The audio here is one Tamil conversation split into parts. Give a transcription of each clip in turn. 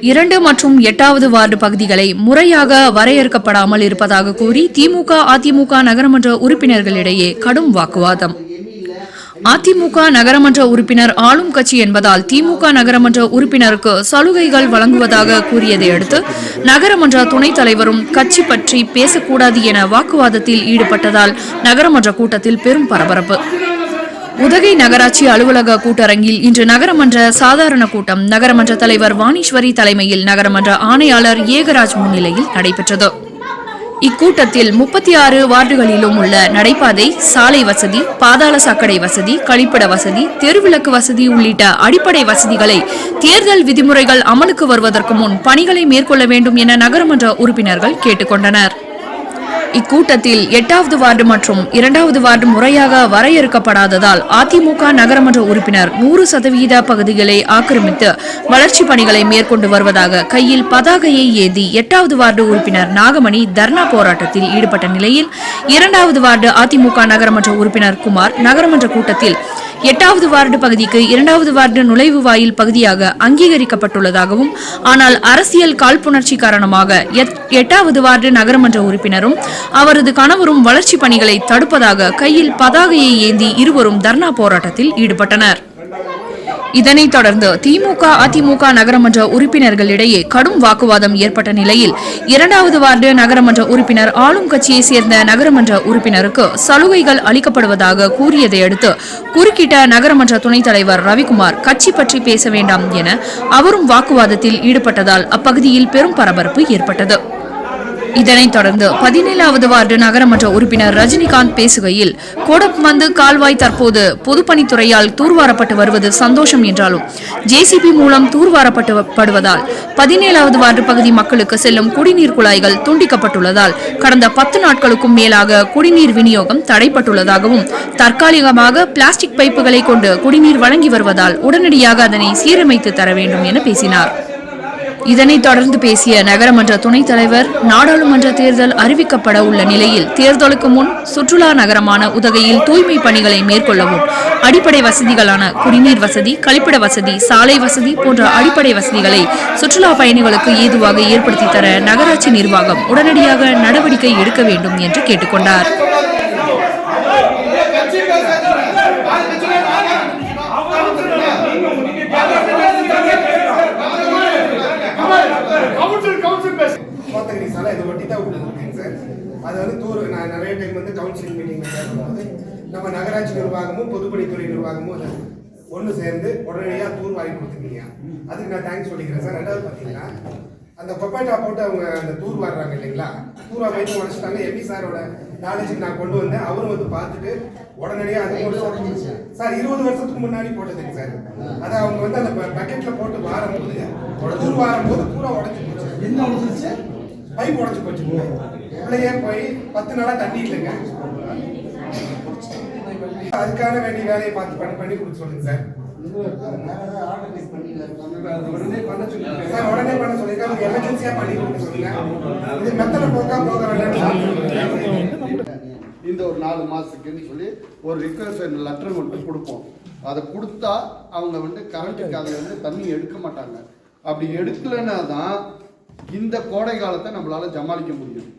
இரண்டு மற்றும் எட்டாவது வார்டு பகுதிகளை முறையாக வரையறுக்கப்படாமல் இருப்பதாக கூறி திமுக அதிமுக நகரமன்ற உறுப்பினர்களிடையே கடும் வாக்குவாதம். அதிமுக நகரமன்ற உறுப்பினர் ஆளும் கட்சி என்பதால் திமுக நகரமன்ற உறுப்பினருக்கு சலுகைகள் வழங்குவதாக கூறியதை அடுத்து நகரமன்ற துணைத் தலைவரும் கட்சி பற்றி பேசக்கூடாது என வாக்குவாதத்தில் ஈடுபட்டதால் நகரமன்ற கூட்டத்தில் பெரும் பரபரப்பு. உதகை நகராட்சி அலுவலக கூட்டரங்கில் இன்று நகரமன்ற சாதாரண கூட்டம். நகரமன்ற தலைவர் வாணீஸ்வரி தலைமையில் நகரமன்ற ஆணையாளர் ஏகராஜ் முன்னிலையில் நடைபெற்றது. இக்கூட்டத்தில் முப்பத்தி ஆறு வார்டுகளிலும் உள்ள நடைபாதை சாலை வசதி பாதாள சாக்கடை வசதி கழிப்பிட வசதி தெருவிளக்கு வசதி உள்ளிட்ட அடிப்படை வசதிகளை தேர்தல் விதிமுறைகள் அமலுக்கு வருவதற்கு முன் பணிகளை மேற்கொள்ள வேண்டும் என நகரமன்ற உறுப்பினர்கள் கேட்டுக்கொண்டனர். இக்கூட்டத்தில் எட்டாவது வார்டு மற்றும் இரண்டாவது வார்டு முறையாக வரையறுக்கப்படாததால் அதிமுக நகரமன்ற உறுப்பினர் நூறு சதவீத பகுதிகளை ஆக்கிரமித்து வளர்ச்சிப் பணிகளை மேற்கொண்டு வருவதாக கையில் பதாகையை ஏந்தி எட்டாவது வார்டு உறுப்பினர் நாகமணி தர்ணா போராட்டத்தில் ஈடுபட்ட நிலையில் இரண்டாவது வார்டு அதிமுக நகரமன்ற உறுப்பினர் குமார் நகரமன்ற கூட்டத்தில் எட்டாவது வார்டு பகுதிக்கு இரண்டாவது வார்டு நுழைவு வாயில் பகுதியாக அங்கீகரிக்கப்பட்டுள்ளதாகவும் ஆனால் அரசியல் காழ்ப்புணர்ச்சி காரணமாக எட்- எட்டாவது வார்டு நகரமன்ற உறுப்பினரும் அவரது கணவரும் வளர்ச்சி பணிகளை தடுப்பதாக கையில் பதாகையை ஏந்தி இருவரும் தர்ணா போராட்டத்தில் ஈடுபட்டனர். இதனைத் தொடர்ந்து திமுக அதிமுக நகரமன்ற உறுப்பினர்களிடையே கடும் வாக்குவாதம் ஏற்பட்ட நிலையில் இரண்டாவது வார்டு நகரமன்ற உறுப்பினர் ஆளும் கட்சியைச் சேர்ந்த நகரமன்ற உறுப்பினருக்கு சலுகைகள் அளிக்கப்படுவதாக கூறியதை அடுத்து குறுக்கிட்ட நகரமன்ற துணைத் தலைவர் ரவிக்குமார் கட்சி பற்றி பேச வேண்டாம் என அவரும் வாக்குவாதத்தில் ஈடுபட்டதால் அப்பகுதியில் பெரும் பரபரப்பு ஏற்பட்டது. இதனைத் தொடர்ந்து பதினேழாவது வார்டு நகரமன்ற உறுப்பினர் ரஜினிகாந்த் பேசுகையில் கோடப்மந்து கால்வாய் தற்போது பொதுப்பணித்துறையால் தூர்வாரப்பட்டு வருவது சந்தோஷம் என்றாலும் ஜேசிபி மூலம் தூர்வாரப்பட்டு படுவதால் பதினேழாவது வார்டு பகுதி மக்களுக்கு செல்லும் குடிநீர் குழாய்கள் துண்டிக்கப்பட்டுள்ளதால் கடந்த பத்து நாட்களுக்கும் மேலாக குடிநீர் விநியோகம் தடைப்பட்டுள்ளதாகவும் தற்காலிகமாக பிளாஸ்டிக் பைப்புகளை கொண்டு குடிநீர் வழங்கி வருவதால் உடனடியாக அதனை சீரமைத்து தர வேண்டும் என பேசினார். இதனைத் தொடர்ந்து பேசிய நகரமன்ற துணைத் தலைவர் நாடாளுமன்ற தேர்தல் அறிவிக்கப்பட உள்ள நிலையில் தேர்தலுக்கு முன் சுற்றுலா நகரமான உதகையில் தூய்மை பணிகளை மேற்கொள்ளவும் அடிப்படை வசதிகளான குடிநீர் வசதி கழிப்பிட வசதி சாலை வசதி போன்ற அடிப்படை வசதிகளை சுற்றுலா பயணிகளுக்கு ஏதுவாக ஏற்படுத்தி தர நகராட்சி நிர்வாகம் உடனடியாக நடவடிக்கை எடுக்க வேண்டும் என்று கேட்டுக்கொண்டார் கவுன்சில் கவுன்சில் பேசு கோத்தகிரி சாலை இதை ஒட்டி தான் இருக்குங்க சார் அது வந்து தூர் நான் நிறைய டைம் வந்து கவுன்சில் மீட்டிங்ல கேட்கும்போது நம்ம நகராட்சி நிர்வாகமும் பொதுப்பணித்துறை நிர்வாகமும் ஒன்று சேர்ந்து உடனடியாக தூர் வாங்கி கொடுத்துருக்கீங்க அதுக்கு நான் தேங்க்ஸ் சொல்லிக்கிறேன் சார். ரெண்டாவது பார்த்தீங்கன்னா அந்த கொப்பேட்டா போட்டு அவங்க அந்த தூர் வாடுறாங்க இல்லைங்களா? தூர் வைத்து உடச்சிட்டாங்க. எம்பி சாரோட நாலேஜுக்கு நான் கொண்டு வந்தேன். அவரும் வந்து பார்த்துட்டு உடனடியாக அது போட்டு சார் இருபது வருஷத்துக்கு முன்னாடி போட்டதுங்க சார். அதை அவங்க வந்து அந்த பக்கெட்ல போட்டு வாரும்போது தூர் வாரும்போது பூரா உடஞ்சி போச்சு. என்ன வந்துச்சு பைப் உடஞ்சு போச்சு. உள்ளேயே போய் பத்து நாளா தண்ணி இல்லைங்க? அதுக்கான வேண்டிய வேலையை பார்த்து பண்ணி பண்ணி கொடுக்க சொல்லுங்க சார். உடனே பண்ண சொல்லுங்க சார் உடனே பண்ண சொல்லிருக்கேன். எமர்ஜென்சியா பண்ணி கொடுக்க சொல்லுங்க. இது போக்கா போக வேண்டாம் இந்த ஒரு நாலு மாதத்துக்குன்னு சொல்லி ஒரு ரிக்வஸ்ட் லெட்டர் மட்டும் கொடுப்போம். அதை கொடுத்தா அவங்க வந்து கரண்ட்டுக்கு அதை வந்து தண்ணி எடுக்க மாட்டாங்க. அப்படி எடுக்கலைன்னா தான் இந்த கோடை காலத்தை நம்மளால சமாளிக்க முடியும்.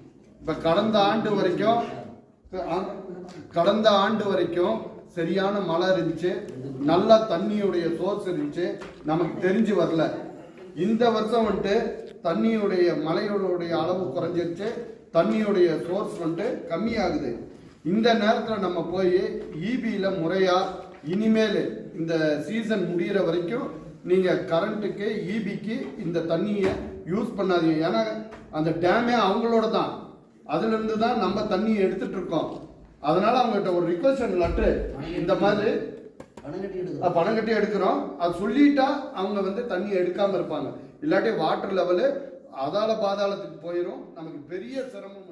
இப்போ கடந்த ஆண்டு வரைக்கும் கடந்த ஆண்டு வரைக்கும் சரியான மழை இருந்துச்சு நல்லா தண்ணியுடைய சோர்ஸ் இருந்துச்சு நமக்கு தெரிஞ்சு வரல. இந்த வருஷம் வந்துட்டு தண்ணியுடைய மழையோடைய அளவு குறைஞ்சிருச்சு தண்ணியுடைய சோர்ஸ் வந்துட்டு கம்மியாகுது. இந்த நேரத்தில் நம்ம போய் ஈபியில் முறையாக இனிமேல் இந்த சீசன் முடிகிற வரைக்கும் நீங்கள் கரண்ட்டுக்கு ஈபிக்கு இந்த தண்ணியை யூஸ் பண்ணாதீங்க. ஏன்னா அந்த டேமே அவங்களோட தான் அதுலேருந்து தான் நம்ம தண்ணியை எடுத்துட்டு இருக்கோம் அதனால அவங்ககிட்ட ஒரு ரிக்வஸ்ட் லெட்டர் இந்த மாதிரி பணம் கட்டி எடுக்கிறோம். அது சொல்லிட்டா அவங்க வந்து தண்ணி எடுக்காம இருப்பாங்க. இல்லாட்டி வாட்டர் லெவலு அதால பாதாளத்துக்கு போயிடும் நமக்கு பெரிய சிரமம்